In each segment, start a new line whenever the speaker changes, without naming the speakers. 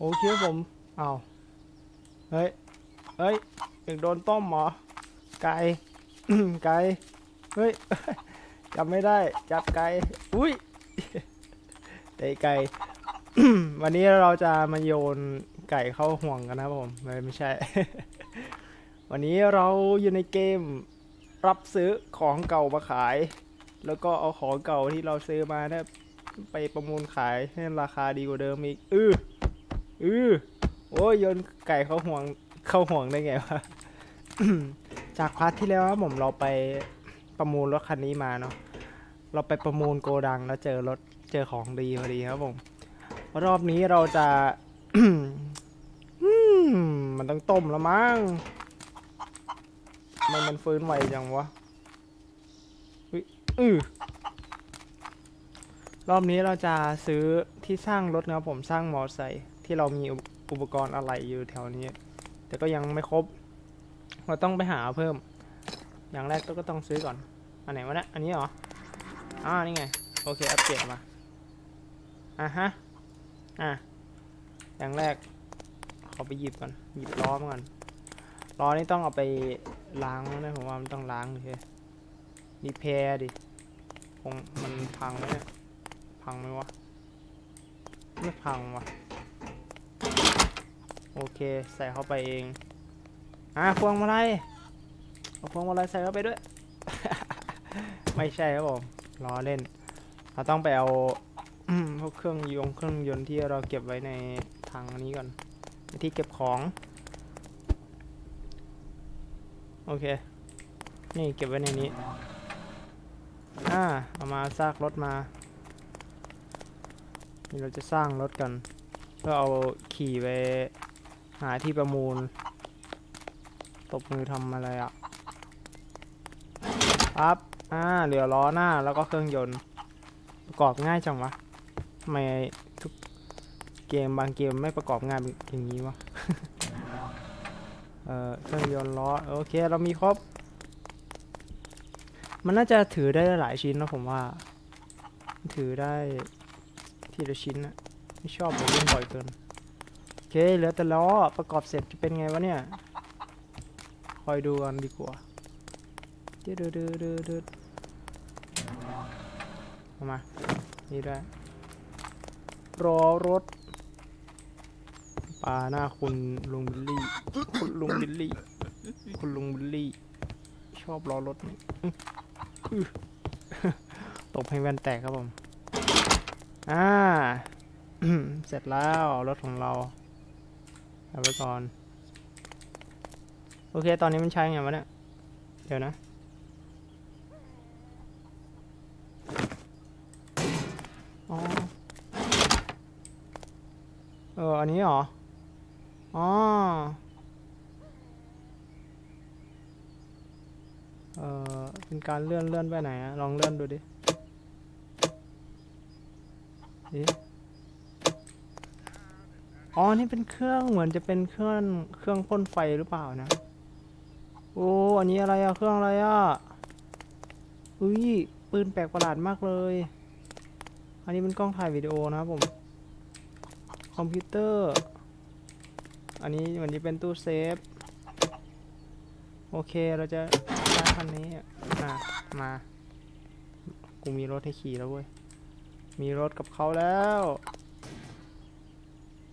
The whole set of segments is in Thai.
โอเคผมเอาเฮ้ย เฮ้ยอยากโดนต้มหรอไก่ ไก่ เฮ้ยจับไม่ได้ จับไก่ อุ้ยเตะไก่ วันนี้เราจะมาโยนไก่เข้าห่วงกันนะผมไม่ไม่ใช่ วันนี้เราอยู่ในเกมรับซื้อของเก่ามาขาย แล้วก็เอาของเก่าที่เราซื้อมาเนี่ยไปประมูลขายให้ราคาดีกว่าเดิมอีก อือ อือโอ้ยโยนไก่เข้าห่วงเข้าห่วงได้ไงวะ จากพาร์ทที่แล้วผมเราไปประมูลรถคันนี้มาเนาะ เราไปประมูลโกดังแล้วเจอรถเจอของดีพอดีครับผม รอบนี้เราจะ มันต้องต้มแล้วมั้งมันมันฟื้นไวจังวะอือรอบนี้เราจะซื้อที่สร้างรถนะครับผมสร้างมอเตอร์ไซค์ ที่เรามีอุปกรณ์อะไรอยู่แถวนี้ แต่ก็ยังไม่ครบ เราต้องไปหาเพิ่ม อย่างแรกก็ต้องซื้อก่อน อันไหนวะเนี่ยอันนี้เหรออ่านี่ไง โอเค อัปเกรดมาอะฮะ อะ อย่างแรกเขาไปหยิบก่อน หยิบล้อมาก่อน ล้อนี่ต้องเอาไปล้างนะผมว่ามันต้องล้างโอเครีเพร์ดิ คงมันพังไหมเนี่ย พังไหมวะ ไม่พังวะ โอเค ใส่เข้าไปเอง อะพวงมาลัยเอาพวงมาลัยใส่เข้าไปด้วย ไม่ใช่ครับผมล้อเล่น เราต้องไปเอาพวกเครื่องยนต์เครื่องยนต์ที่เราเก็บไว้ในถังอันนี้ก่อนในที่เก็บของ โอเค นี่เก็บไว้ในนี้อ่าเอามาซากรถมานี่เราจะสร้างรถกันเพื่อเอาขี่ไป หาที่ประมูล ตบมือทำอะไรอะปั๊บอ่าเหลือล้อหน้าแล้วก็เครื่องยนต์ ประกอบง่ายจังวะทำไมทุกเกมบางเกมไม่ประกอบง่ายอย่างนี้วะเอ่อเครื่องยนต์ล้อโอเคเรามีครบ มันน่าจะถือได้หลายชิ้นนะผมว่า ถือได้ทีละชิ้นนะไม่ชอบผมเล่นบ่อยเกิน เคเหลือแต่ล้อประกอบเสร็จจะเป็นไงวะเนี่ย คอยดูกันดีกว่าดืดดืดดืดดืดดืดเอามา นี่ด้วย รอรถปาหน้าคุณลุงบิลลี่ คุณลุงบิลลี่ คุณลุงบิลลี่ ชอบรอรถนี่ตบให้แว่นแตกครับผม อ่า เสร็จแล้วรถของเรา เอาไว้ก่อน โอเค ตอนนี้มันใช้ไงวะเนี่ย เดี๋ยวนะ อ๋อ เออ อันนี้เหรอ อ๋อ เออเป็นการเลื่อนเลื่อนไปไหนอะลองเลื่อนดูดิดิ อ๋อ นี่เป็นเครื่องเหมือนจะเป็นเครื่องเครื่องพ่นไฟหรือเปล่านะ โอ้ อันนี้อะไรอะเครื่องอะไรอะอุ้ย ปืนแปลกประหลาดมากเลย อันนี้เป็นกล้องถ่ายวิดีโอนะครับผม คอมพิวเตอร์ อันนี้วันนี้เป็นตู้เซฟ โอเค เราจะใช้คันนี้อะอะมา กูมีรถให้ขี่แล้วเว้ย มีรถกับเขาแล้ว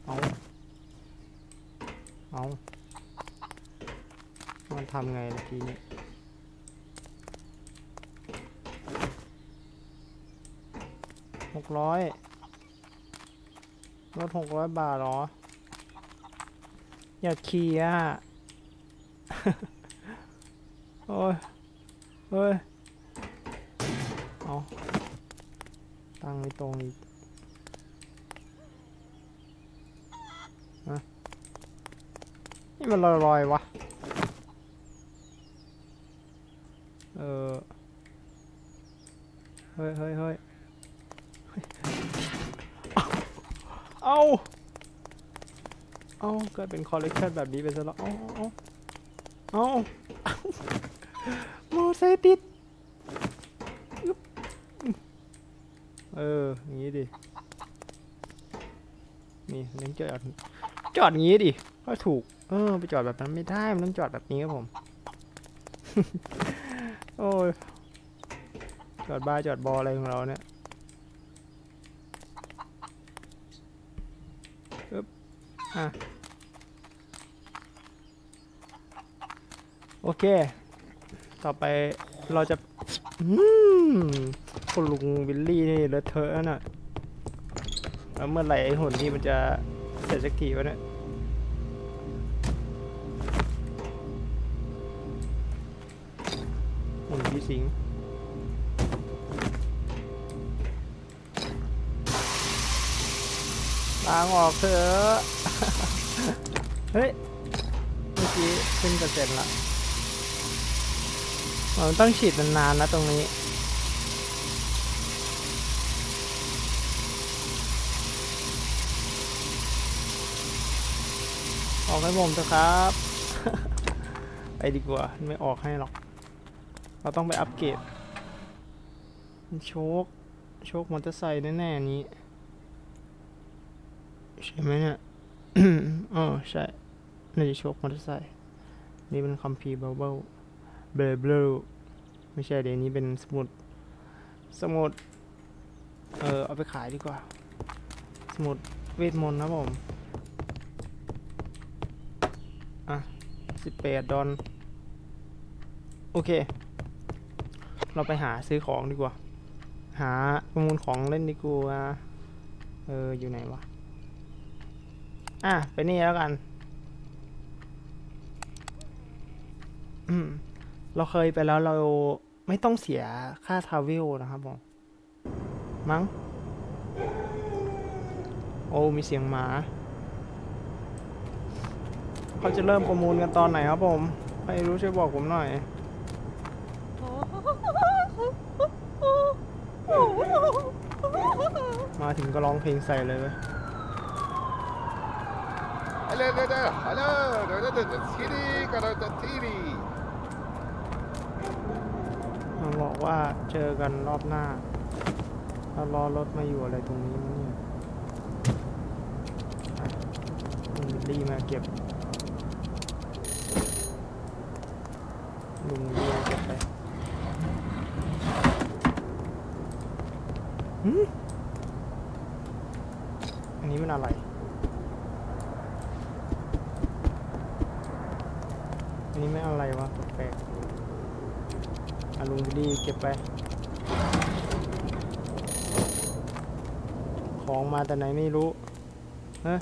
เอาเอามันทำไงล่ะทีนี้หกร้อยรถหกร้อยบาทหรอ อยากขี่อะ โอ้ยเฮ้ย เอาตั้งไม่ตรงอีกอะ นี่มันลอยๆวะ เออ เฮ้ยเฮ้ยเฮ้ยเอาเอาเกิดเป็นคอลเลกชันแบบนี้ไปซะแล้วเอาเอาเอาเอามอไซค์ติดเออ อย่างนี้ดิ นี่เน้นจอดจอดงี้ดิ ก็ถูก เออ ไปจอดแบบนั้นไม่ได้ มันต้องจอดแบบนี้ครับผม โอ้ย จอดบ้าจอดบออะไรของเราเนี่ยอึ๊บอะโอเค ต่อไปเราจะอืมคุณลุงวิลลี่นี่เลอะเทอะน่ะแล้วเมื่อไหร่ไอ้หุ่นนี่มันจะเสร็จสักทีวะเนี่ย ซิงล้างออกเถอะ เฮ้ย เมื่อกี้ขึ้นกระเซ็นละมันต้องฉีดนานๆนะตรงนี้ออกให้ผมเถอะครับ ไปดีกว่า ไม่ออกให้หรอก เราต้องไปอัปเกรดโชคโชคมอเตอร์ไซค์แน่ๆนี้ ใช่ไหมเนี่ยอ๋อใช่น่าจะโชคมอเตอร์ไซค์นี่เป็นคัมภีเบลเบลเบลเบลไม่ใช่เดี๋ยวนี้เป็นสมุด สมุด เออเอาไปขายดีกว่า สมุดเวทมนต์นะผม อะสิบแปดดอน โอเค เราไปหาซื้อของดีกว่า หาประมูลของเล่นดีกว่า เออ อยู่ไหนวะ อะ ไปนี่แล้วกัน เราเคยไปแล้วเราไม่ต้องเสียค่าทราเวลนะครับผม มั้ง โอ้ มีเสียงหมา เขาจะเริ่มประมูลกันตอนไหนครับผม ใครรู้ช่วยบอกผมหน่อย มาถึงก็ร้องเพลงใส่เลยเว้ย
Hello, hello, hello, hello, hello, titty, got a titty.
มันบอกว่าเจอกันรอบหน้าแล้วรอรถมาอยู่อะไรตรงนี้มั้งเนี่ยอะลุงวิลลี่มาเก็บลุงวิลลี่มาเก็บไปหืมอันนี้มันอะไร อันนี้ไม่อะไรวะแปลกๆ อาลุง บิลลี่เก็บไป ของมาแต่ไหนไม่รู้เฮ้ย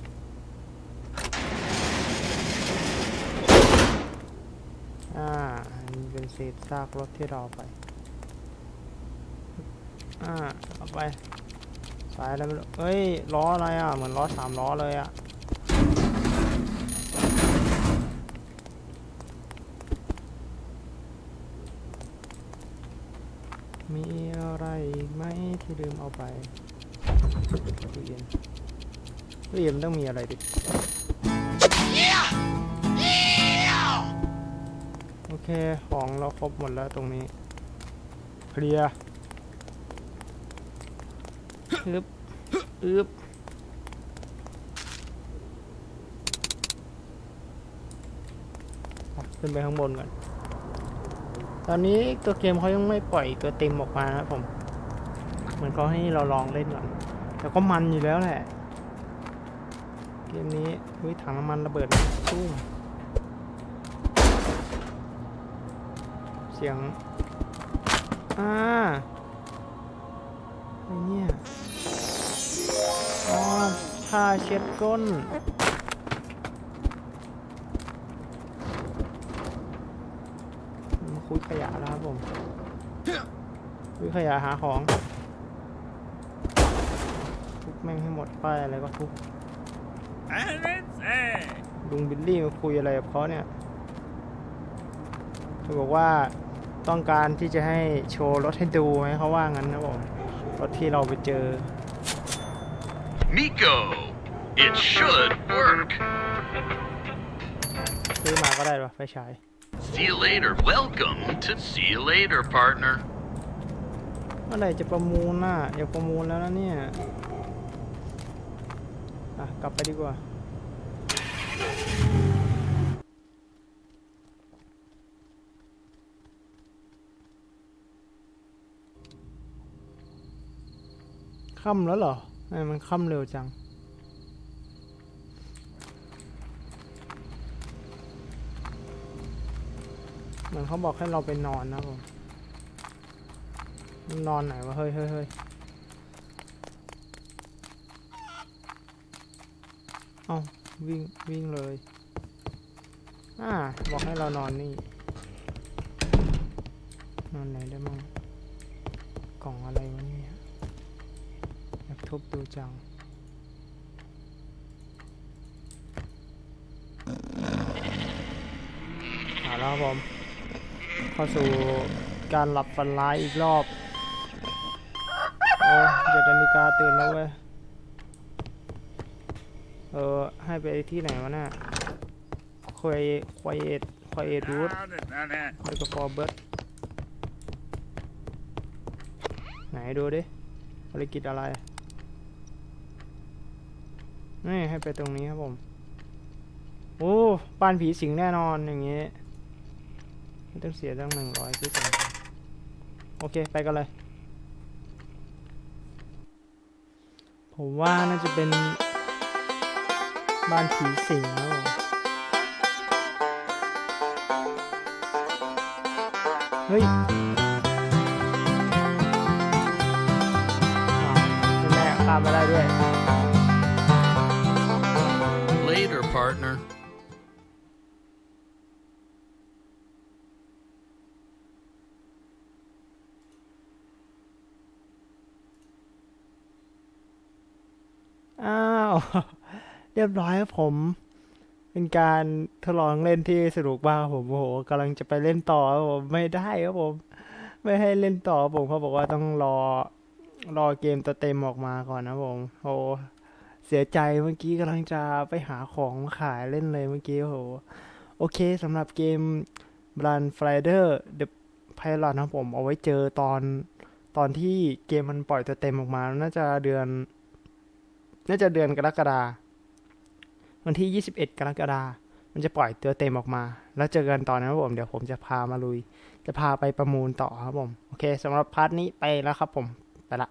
อ่าอันเป็นเศษซากรถที่เรอาไป อ่าเอาไป สายอะไรไม่รู้เอ้ย ล้ออะไรอะ เหมือนล้อสามล้อเลยอะ มีอะไรอีกไหมที่ลืมเอาไปตู้เย็นตู้เย็นต้องมีอะไรดิโอเค ของเราครบหมดแล้วตรงนี้ เคลียร์อึบอึบขึ้นไปข้างบนก่อน ตอนนี้ตัวเกมเขายังไม่ปล่อยตัวเต็มออกมาครับผม เหมือนเขาให้เราลองเล่นก่อน แต่ก็มันอยู่แล้วแหละ เกมนี้วิถังน้ำมันระเบิดตุ้มเสียง อ่าไอ้เนี่ยอ๋อผ้าเช็ดก้น มา คุยขยะแล้วครับผมคุยขยะหาของทุบแม่งให้หมดป้ายอะไรก็ทุบ
And it's A.
ลุงบิลลี่มาคุยอะไรกับเขาเนี่ยเขาบอกว่าต้องการที่จะให้โชว์รถให้ดูไหมเขาว่างั้นนะผมรถที่เราไปเจอ
Nico, it should work.
ซื้อมาก็ได้ปะไฟฉาย
See you later. Welcome to see you later, partner.
เมื่อไหร่จะประมูลน่ะอยากประมูลแล้วนะเนี่ยอะกลับไปดีกว่าค่ำแล้วเหรอทำไมมันค่ำเร็วจัง เหมือนเขาบอกให้เราไปนอนนะผมมันนอนไหนวะ เฮ้ยเฮ้ยเฮ้ยเอาวิ่ง วิ่งเลย อ่า บอกให้เรานอนนี่ นอนไหนได้มั่งกล่องอะไรวะเนี่ยอยากทุบดูจังเอาแล้วผม เข้าสู่การหลับฝันร้ายอีกรอบ โอ้เจ็ดนาฬิกาตื่นแล้วเว้ย เออ ให้ไปที่ไหนวะน่ะควายควายเอ็ดควายเอ็ดรูทแล้วก็ฟอร์เบิร์ดไหนดูดิภารกิจอะไร นี่ให้ไปตรงนี้ครับผม โอ้บ้านผีสิงแน่นอนอย่างเงี้ไม่ ต้องเสียตั้งหนึ่งร้อยที่สองโอเค ไปกันเลย ผมว่าน่าจะเป็นบ้านผีสิงนะผมเฮ้ยแม่ข้ามมาได้ด้วย
Later, partner.
อ้าว เรียบร้อยครับผม เป็นการทดลองเล่นที่สนุกมากครับผมโอ้โหกำลังจะไปเล่นต่อผมไม่ได้ครับผม ไม่ให้เล่นต่อครับผมเขาบอกว่าต้องรอรอเกมตัวเต็มออกมาก่อนนะผมโอ้เสียใจเมื่อกี้กำลังจะไปหาของขายเล่นเลยเมื่อกี้โอ้โหโอเคสำหรับเกม Run Frider The Pilot นะครับผม เอาไว้เจอตอนตอนที่เกมมันปล่อยตัวเต็มออกมา น่าจะเดือน น่าจะเดือนกรกฎาวันที่ 21 กรกฎามันจะปล่อยตัวเต็มออกมา แล้วเจอกันตอนนั้นครับผม เดี๋ยวผมจะพามาลุย จะพาไปประมูลต่อครับผม โอเคสำหรับพาร์ทนี้ไปแล้วครับผม ไปละ